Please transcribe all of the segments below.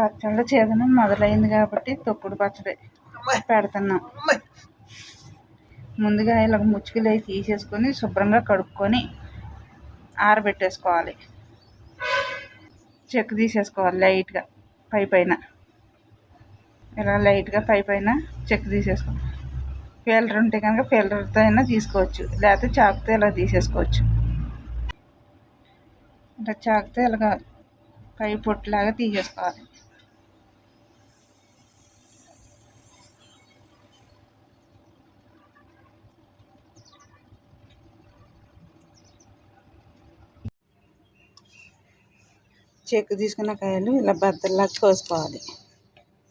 పచ్చళ్ళ సీజన్ మొదలైంది కాబట్టి తొక్కుడు పచ్చడి పెడుతున్నాం. ముందుగా ఇలా ముచ్చుకలు అవి తీసేసుకొని శుభ్రంగా కడుక్కొని ఆరబెట్టేసుకోవాలి. చెక్కు తీసేసుకోవాలి లైట్గా పై పైన. ఇలా లైట్గా పై పైన చెక్కు తీసేసుకోవాలి ఫిల్టర్ ఉంటే కనుక ఫిల్టర్తో అయినా తీసుకోవచ్చు. లేకపోతే చాకుతో ఇలా తీసేసుకోవచ్చు. ఇలా చాకుతో ఇలాగ పై పొట్టులాగా తీసేసుకోవాలి. చెక్కు తీసుకున్న కాయలు ఇలా బద్దల్లాగా కోసుకోవాలి.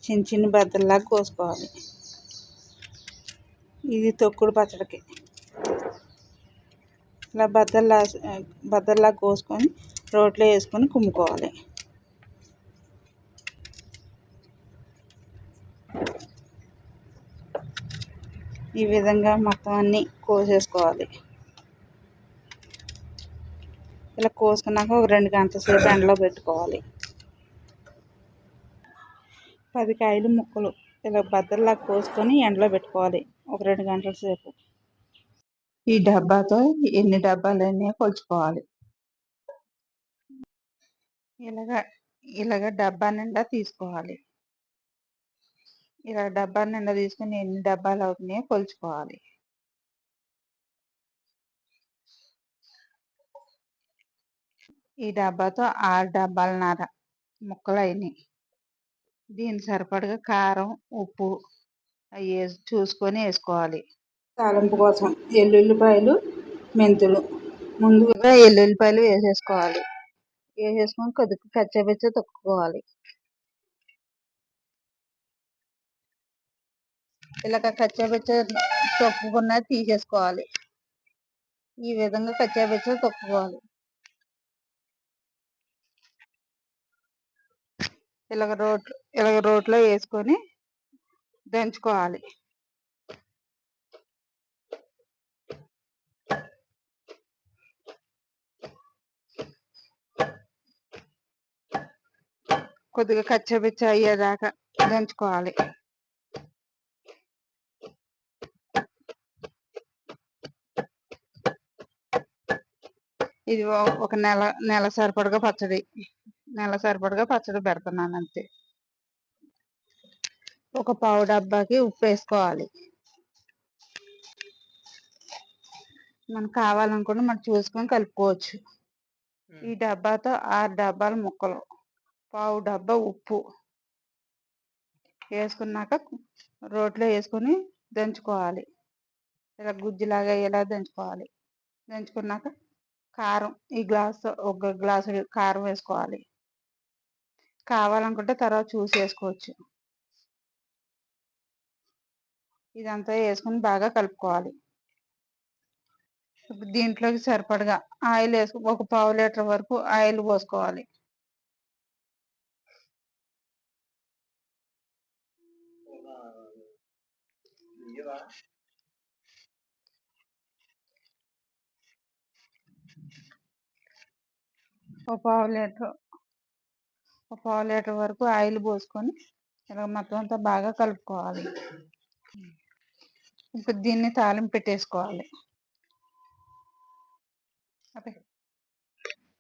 చిన్న చిన్న బద్దల్లాగా కోసుకోవాలి. ఇది తొక్కుడు పచ్చడికి. ఇలా బద్దల్లా బద్దల్లా కోసుకొని రోట్లో వేసుకొని కుమ్ముకోవాలి. ఈ విధంగా మొత్తం అన్నీ కోసేసుకోవాలి. ఇలా కోసుకున్నాక ఒక రెండు గంటల సేపు ఎండలో పెట్టుకోవాలి. పది కాయలు ముక్కలు ఇలా బద్దల్లా కోసుకొని ఎండలో పెట్టుకోవాలి ఒక రెండు గంటల సేపు. ఈ డబ్బాతో ఎన్ని డబ్బాలన్నీ కొలుచుకోవాలి. ఇలాగ ఇలాగ డబ్బా నిండా తీసుకోవాలి. ఇలా డబ్బా నిండా తీసుకుని ఎన్ని డబ్బాలు అవుతున్నాయో కొలుచుకోవాలి. ఈ డబ్బాతో ఆరు డబ్బాలన్నర ముక్కలు అయినాయి దీనికి సరిపడగా కారం ఉప్పు అవి చూసుకొని వేసుకోవాలి. తాలింపు కోసం ఎల్లుల్లిపాయలు మెంతులు. ముందుగా ఎల్లుల్లిపాయలు వేసేసుకోవాలి. వేసేసుకొని కొద్దిగా కచ్చబెచ్చ తొక్కుకోవాలి. ఇలాగ కచ్చబెచ్చ తొక్కుకున్న తీసేసుకోవాలి. ఈ విధంగా కచ్చాబెచ్చ తొక్కుకోవాలి. ఇలాగ రోట్ ఇలాగ రోట్లో వేసుకొని దంచుకోవాలి. కొద్దిగా కచ్చబిచ్చ అయ్యేదాకా దంచుకోవాలి. ఇది ఒక నెల నెల సరిపడగా పచ్చడి. నెల సరిపడగా పచ్చడి పెడుతున్నాను అంతే ఒక పావు డబ్బాకి ఉప్పు వేసుకోవాలి. మనకు కావాలనుకుంటే మనం చూసుకొని కలుపుకోవచ్చు. ఈ డబ్బాతో ఆరు డబ్బాల ముక్కలు పావు డబ్బా ఉప్పు వేసుకున్నాక రోట్లో వేసుకొని దంచుకోవాలి. ఇలా గుజ్జులాగా ఇలా దంచుకోవాలి. దంచుకున్నాక కారం ఈ గ్లాస్ ఒక గ్లాసు కారం వేసుకోవాలి. కావాలనుకుంటే తర్వాత చూసి వేసుకోవచ్చు ఇదంతా వేసుకొని బాగా కలుపుకోవాలి. దీంట్లోకి సరిపడగా ఆయిల్ వేసుకు ఒక పావు లీటర్ వరకు ఆయిల్ పోసుకోవాలి. ఒక పావు లీటర్ ఒక పావు లీటర్ వరకు ఆయిల్ పోసుకొని ఇలా మొత్తం అంతా బాగా కలుపుకోవాలి. ఇప్పుడు దీన్ని తాలింపు పెట్టేసుకోవాలి.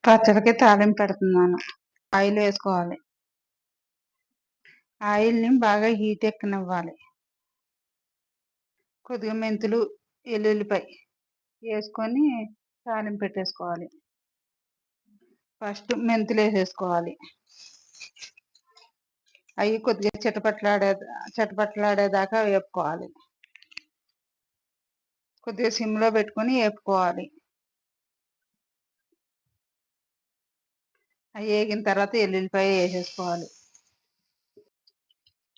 పచ్చడికి తాలింపు పెడుతున్నాను. ఆయిల్ వేసుకోవాలి. ఆయిల్ని బాగా హీట్ ఎక్కనివ్వాలి. కొద్దిగా మెంతులు ఎల్లుల్లిపాయ వేసుకొని తాలింపు పెట్టేసుకోవాలి. ఫస్ట్ మెంతులు వేసేసుకోవాలి. అవి కొద్దిగా చిటపట్లాడే చిటపట్లాడేదాకా వేపుకోవాలి. కొద్దిగా సిమ్లో పెట్టుకొని వేపుకోవాలి. అవి వేగిన తర్వాత ఎల్లుల్లిపాయ వేసేసుకోవాలి.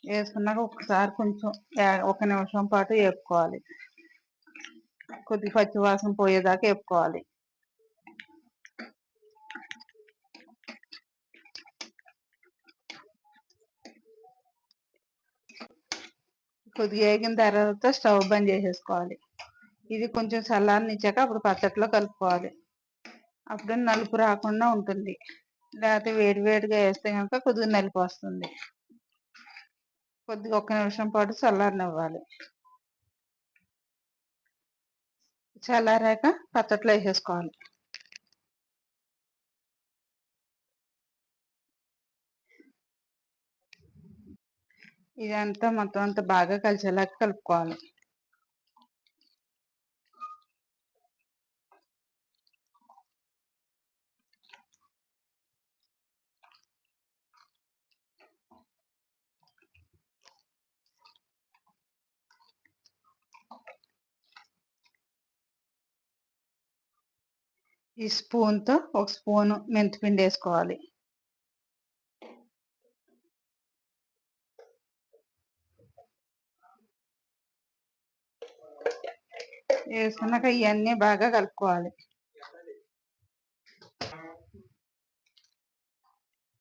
వేసుకున్నాక ఒకసారి కొంచెం ఒక నిమిషం పాటు వేపుకోవాలి. కొద్దిగా పచ్చివాసన పోయేదాకా వేపుకోవాలి. కొద్దిగా వేగిన తర్వాత స్టవ్ బంద్ చేసేసుకోవాలి. ఇది కొంచెం చల్లారనిచ్చాక అప్పుడు పచ్చట్లో కలుపుకోవాలి. అప్పుడు నలుపు రాకుండా ఉంటుంది. లేకపోతే వేడి వేడిగా వేస్తే కనుక కొద్దిగా నలుపు వస్తుంది. కొద్దిగా ఒక్క నిమిషం పాటు చల్లారనివ్వాలి చల్లారాక పచ్చట్లో వేసేసుకోవాలి. ఇదంతా మొత్తం అంతా బాగా కలిసేలాగా కలుపుకోవాలి. ఈ స్పూన్తో ఒక స్పూను మెంతిపిండి వేసుకోవాలి. వేసుకున్నాక ఇవన్నీ బాగా కలుపుకోవాలి.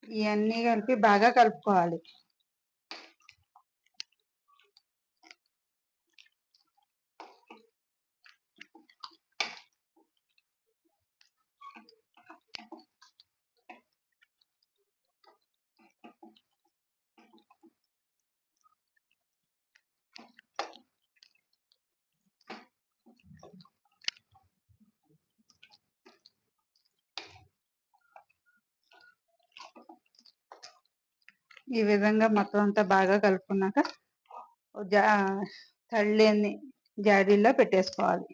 ఇవన్నీ కలిపి బాగా కలుపుకోవాలి. ఈ విధంగా మొత్తం అంతా బాగా కలుపుకున్నాక జా తళ్ళేని జాడీల్లో పెట్టేసుకోవాలి.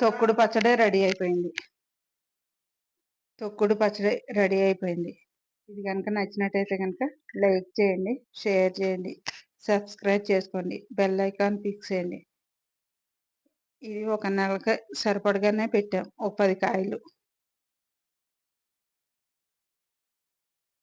తొక్కుడు పచ్చడి రెడీ అయిపోయింది. తొక్కుడు పచ్చడి రెడీ అయిపోయింది. ఇది కనుక నచ్చినట్టయితే కనుక లైక్ చేయండి షేర్ చేయండి సబ్స్క్రైబ్ చేసుకోండి బెల్ ఐకాన్ క్లిక్ చేయండి. ఇది ఒక నెలకి సరిపడగానే పెట్టాం. ఒక పది కాయలు.